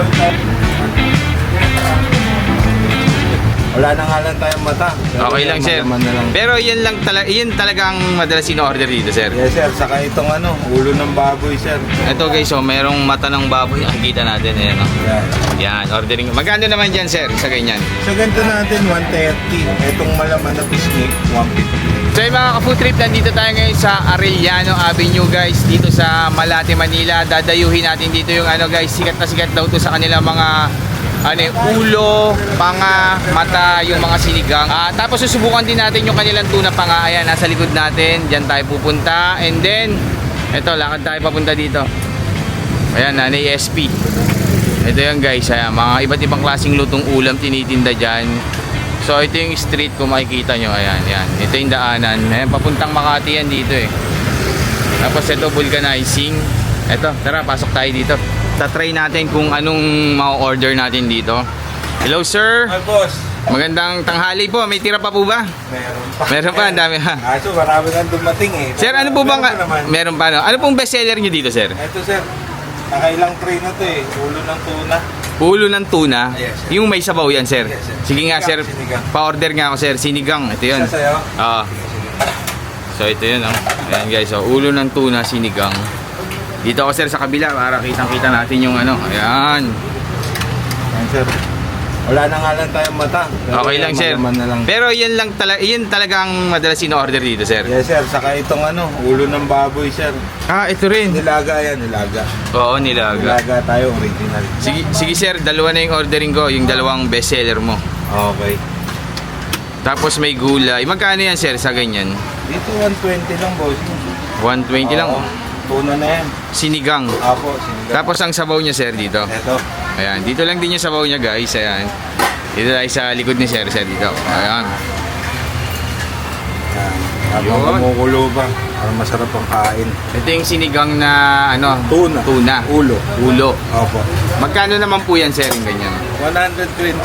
Thank you. Wala na nga lang tayong mata. Pero Okay lang, sir. malaman na lang. Pero yan lang talaga, yan talagang madalas in-order dito, sir. Yes, sir. Saka itong ano, ulo ng baboy, sir. Ito guys, so merong mata ng baboy. Nakikita natin, ayan o. Yan. Yan, ordering. Magkano naman dyan, sir, sa ganyan? Sa ganito natin, 130. Itong malaman na pisngi, 150. So yung mga ka-food trip, nandito tayo ngayon sa Arellano Avenue guys, dito sa Malate, Manila. Dadayuhin natin dito yung ano guys, sikat na sikat daw to sa kanila mga ano ulo, panga, mata, yung mga sinigang. Ah, tapos susubukan din natin yung kanilang tuna panga. Ayan, nasa likod natin. Diyan tayo pupunta. And then, eto, lakad tayo papunta dito. Ayan, na ASP. Ito yan guys, ayan, mga iba't ibang klaseng lutong ulam tinitinda dyan. So ito yung street kung makikita nyo, ayan, ayan. Ito yung daanan. Ayan, papuntang Makati yan dito eh. Tapos ito vulcanizing. Ito, tara, pasok tayo dito. Tatry natin kung anong ma-order natin dito. Hello sir, Ay, boss. magandang tanghali po. May tira pa po ba? Meron pa. Meron pa, ang dami ha. Kaso marami nang dumating eh. Sir, ano po bang... Meron pa. Meron pa no? Ano pong bestseller nyo dito sir? Ito, sir. Nakailang tray na to eh. Ulo ng tuna. Ulo ng tuna. Yes, sir. Yung may sabaw yan, sir. Yes, sir. Sige nga, sir. Pa-order nga ako, sir. Sinigang. Ito yun. Isa sa'yo. Oo. So, ito yun, oh. Ayan, guys. So, ulo ng tuna, sinigang. Dito ako, sir, sa kabila para kitang-kita natin yung ano. Ayan. Yan, sir. Wala na nga lang tayong mata. Pero Okay lang, sir. na lang. Pero yan lang talaga, yan talagang madalas in-order dito, sir. Yes, sir. Saka itong ano, ulo ng baboy, sir. Ah, ito rin. Nilaga yan, nilaga. Oo, nilaga. Nilaga tayo, original. Sige, sige, sir. Dalawa na yung ordering ko. Yung dalawang bestseller mo. Okay. Tapos may gulay. Magkano yan, sir, sa ganyan? Dito 120 lang, boss. 120 lang. Oo. Tuna na yan. Sinigang. Apo, sinigang. Tapos ang sabaw niya sir dito. Ito. Ayan, dito lang din yung sabaw niya guys. Ayan. Dito tayo sa likod ni sir, sir dito. Ayan. Yan. Habang Yun. kumukulo ba, para masarap ang kain. Ito yung sinigang na ano, Tuna. tuna. Ulo. Ulo. Opo. Magkano naman po yan sir, yung ganyan? 120.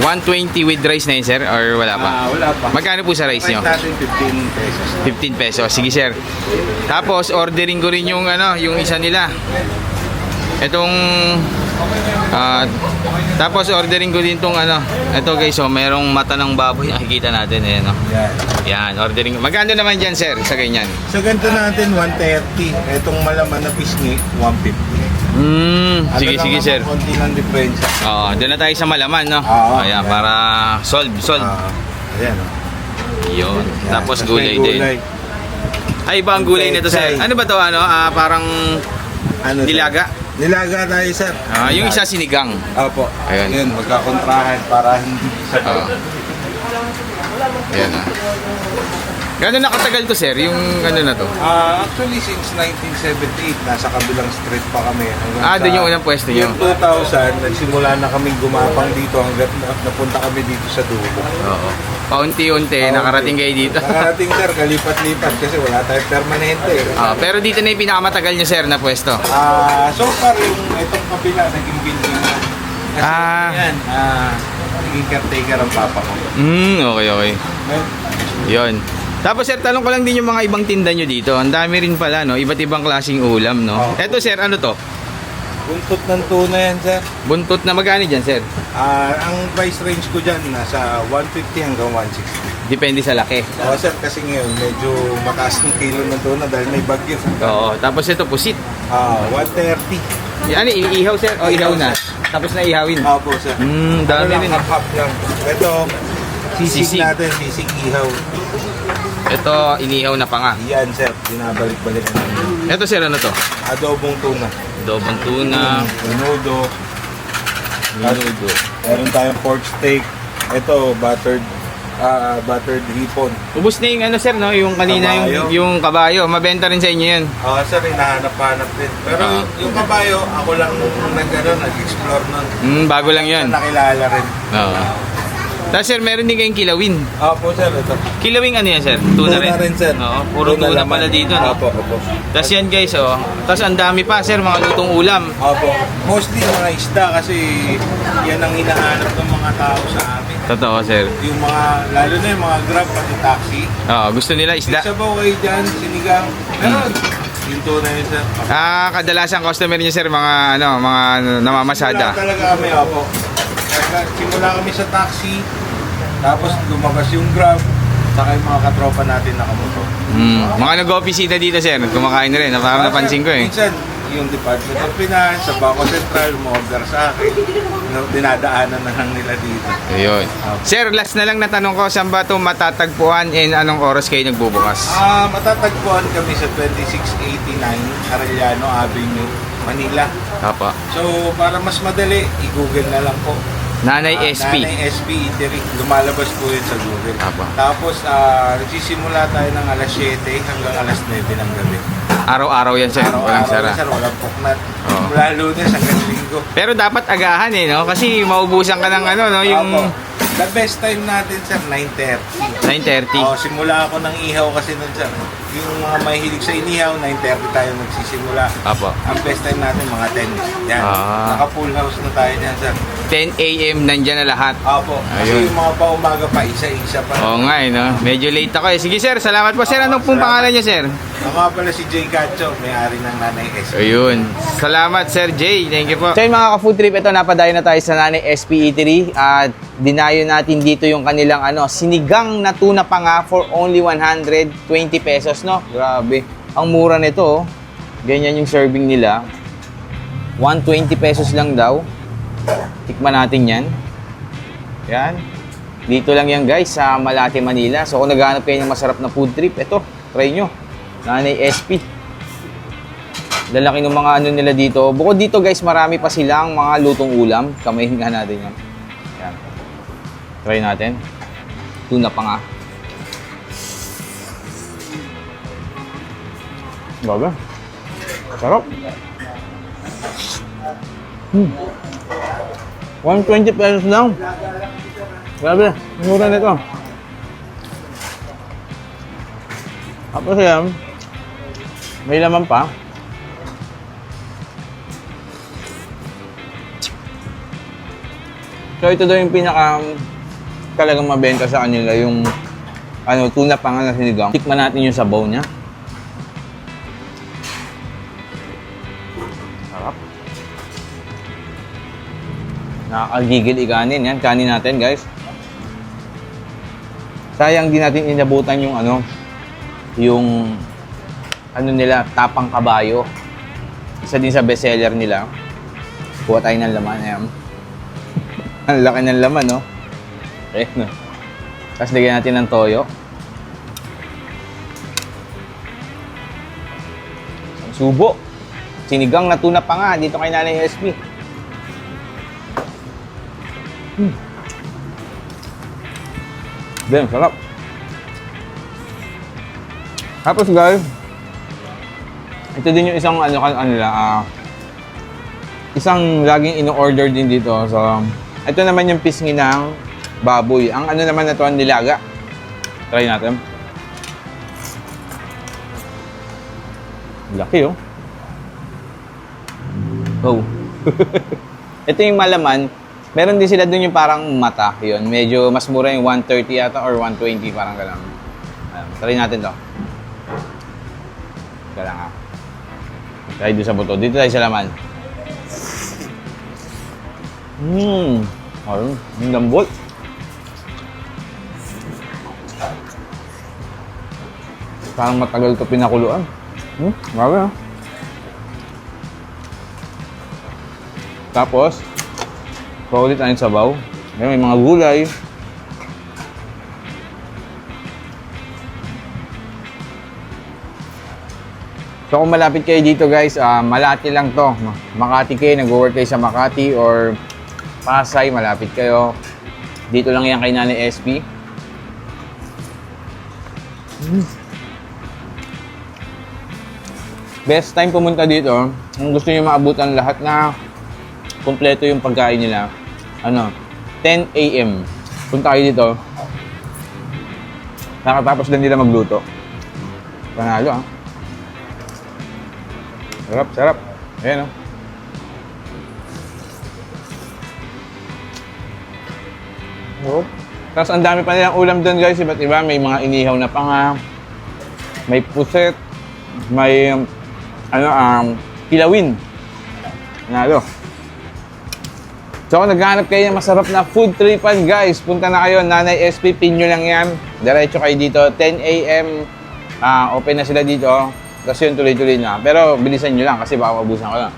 120 with rice na yun sir or wala pa? Ah, wala pa. Magkano po sa rice Price nyo? natin 15 pesos. 15 pesos. Sige sir. Tapos ordering ko rin yung ano, yung isa nila. Itong ah, tapos ordering ko din tong ano. Ito guys, so merong mata ng baboy. Nakikita natin ayan oh. Yan. Yan, ordering. Magkano naman dyan, sir, sa ganyan? Sa ganito natin, 130. Itong malaman na pisngi, 150. Hmm, sige, Ano sige, lang sir. Konti ng diferensya. Oo, doon na tayo sa malaman, no? Oo, Ayan, ayan. para solve, solve. Ah, ayan. oh. Yun. Tapos gulay may din. Ay, iba ang gulay nito, sir. Ano ba to, ano? Ah, parang Ano, sir? Nilaga? Tayo, sir. Ah, yung isa sinigang. Opo. Ayan. Yun, magkakontrahan para hindi sa Oo. Ayan, ah. Gano'n nakatagal to, sir? Yung ano na to? Ah, actually, since 1978, nasa kabilang street pa kami. Hanggang Ah, sa- doon yung unang pwesto nyo. Yung 2000, nagsimula na kaming gumapang dito hanggang na- napunta kami dito sa dulo. Oo. Paunti-unti, nakarating kayo dito. Nakarating, sir, kalipat-lipat kasi wala tayong permanente. eh. Ah, pero dito na yung pinakamatagal nyo, sir, na pwesto. Ah, so far, yung itong kabila, naging building na. Kasi Ah. yan, ah, naging caretaker ang papa ko. Hmm, okay, okay. Ngayon, Yon. Tapos sir, talong ko lang din yung mga ibang tinda nyo dito. Ang dami rin pala, no? Iba't ibang klaseng ulam, no? Oo. Eto sir, ano to? buntot ng tuna yan, sir. Buntot na magkano dyan, sir? Ah, ang price range ko dyan, nasa 150 hanggang 160. Depende sa laki. Oo, sir, kasi ngayon, medyo mataas ng kilo ng tuna dahil may bagyo. Oo. Tapos ito, pusit. Ah, 130. Ano, iihaw, sir? O, ihaw na? Tapos na ihawin. Opo, sir. Hmm, dami ano lang, rin. half-half lang. Ito, sisig, Sisig. natin, sisig ihaw. Ito, inihaw na pa nga. Yan, sir, binabalik-balik namin. Ito, sir, ano to? Adobong tuna. Dobang tuna, Menudo. minudo. Meron tayong pork steak. Ito, buttered ah buttered hipon. Ubus na yung ano, sir, no? Yung kanina, Kabayo. yung, yung kabayo. Mabenta rin sa inyo yan. Ah, sir, hinahanap-hanap din. Pero Ah. yung kabayo, ako lang ano, nag-explore nun. Hmm, bago lang yan. Nakilala rin. Oo. Tapos, sir, meron din kayong kilawin. Opo, sir, ito. Kilawing ano yan, sir? Tuna, rin? sir. Oo, puro tuna, naman. pala dito, no? Opo, opo. Tapos yan, guys, oh. Tapos ang dami pa, sir, mga lutong ulam. Opo. Mostly mga isda kasi yan ang hinahanap ng mga tao sa amin. Totoo, sir. Yung mga, lalo na yung mga grab pati taxi. Oo, gusto nila isda. Isa ba kayo dyan, sinigang? Meron. Yung tuna yun, sir. Ah, kadalasan customer niyo, sir, mga, ano, mga namamasada. talaga kami, opo. Simula kami sa taxi, Tapos lumabas yung Grab, saka yung mga katropa natin nakamoto. Mm. Mga nag-office dito, sir. Kumakain na rin. Parang napansin ko eh. Minsan, yung Department of Finance, sa Bangko Sentral, umorder sa akin. No, dinadaanan na lang nila dito. Ayun. Sir, last na lang na tanong ko, saan ba ito matatagpuan and anong oras kayo nagbubukas? Ah, matatagpuan kami sa 2689 Arellano Avenue, Manila. Apa. So, para mas madali, i-google na lang po. Nanay Ah, SP. Nanay SP Eatery. Lumalabas po yun sa Google. Tama. Tapos, ah, nagsisimula tayo ng alas 7 hanggang alas 9 ng gabi. Araw-araw yan, sir. Walang Araw-araw sara. na, sir, walang puknat. Oo. Mula lunes hanggang linggo. Pero dapat agahan eh, no? Kasi maubusan ka ng ano, no? Yung Opo. The best time natin, sir, 9.30. 9.30. Oh, simula ako ng ihaw kasi nun, sir. Yung mga mahilig sa inihaw, 9.30 tayo nagsisimula. Apo. Ang best time natin, mga 10. Yan. Ah. Naka-full house na tayo dyan, sir. 10 a.m. nandyan na lahat. Opo. Kasi Ayun. yung mga paumaga pa, isa-isa pa. Oo nga eh, no? Medyo late ako eh. Sige, sir. Salamat po. Sir, anong pong Salamat. pangalan niya, sir? Ako nga pala si Jay Cacho, may-ari ng Nanay SP. Ayun. Salamat, Sir Jay. Thank you po. So, yung mga ka-food trip, ito, napadayo na tayo sa Nanay SP Eatery. At dinayo natin dito yung kanilang ano, sinigang na tuna pa nga for only 120 pesos, no? Grabe. Ang mura nito, oh. Ganyan yung serving nila. 120 pesos lang daw. Tikman natin yan. Yan. Dito lang yan guys sa Malate, Manila. So kung naghahanap kayo ng masarap na food trip, ito, try nyo. Nanay SP. Lalaki ng mga ano nila dito. Bukod dito guys, marami pa silang mga lutong ulam. Kamayin nga natin yan. Yan. Try natin. Tuna pa nga. Grabe. Sarap. Hmm. 120 pesos lang. Grabe, mura nito. Tapos yan, may laman pa. So ito daw yung pinaka talagang mabenta sa kanila yung ano, tuna pa nga na sinigang. Tikman natin yung sabaw niya. Nakakagigil ikanin yan. Kanin natin guys. Sayang di natin inabutan yung ano, yung ano nila, tapang kabayo. Isa din sa bestseller nila. Kuha tayo ng laman. Ayan. Ang laki ng laman, no? Eh, no? Tapos lagyan natin ng toyo. Subo. Sinigang na tuna pa nga dito kay Nanay SB. Hmm. Damn, sarap. Tapos guys, ito din yung isang ano, kan- ano ah, isang laging ino-order din dito. So, ito naman yung pisngi ng baboy. Ang ano naman na to, ang nilaga. Try natin. Laki oh. Oh. ito yung malaman. Meron din sila dun yung parang mata. Yun, medyo mas mura yung 130 yata or 120 parang gano'n. Ayan, try natin to. Teka lang ha. Try doon sa buto. Dito tayo sa laman. Mmm. Ayun, ang lambot. Parang matagal to pinakuluan. Hmm, grabe ha. Tapos, paulit tayo sa sabaw. Ayan, may mga gulay. So kung malapit kayo dito guys, ah, Malati lang to. Makati kayo, nag-work kayo sa Makati or Pasay, malapit kayo. Dito lang yan kay Nanay SP. Best time pumunta dito, kung gusto niyo maabutan lahat na kumpleto yung pagkain nila, ano, 10 a.m. Punta kayo dito. Nakatapos lang nila magluto. Panalo ah. Sarap, sarap. Ayan oh. Oh. Tapos ang dami pa nilang ulam doon guys, iba't iba. May mga inihaw na panga, may puset, may ano, um, kilawin. Nalo. So kung naghahanap kayo ng masarap na food tripan guys, punta na kayo, Nanay SP, pinyo lang yan. Diretso kayo dito, 10 a.m. ah, open na sila dito. Tapos yun, tuloy-tuloy na. Pero bilisan nyo lang kasi baka mabusan ko lang.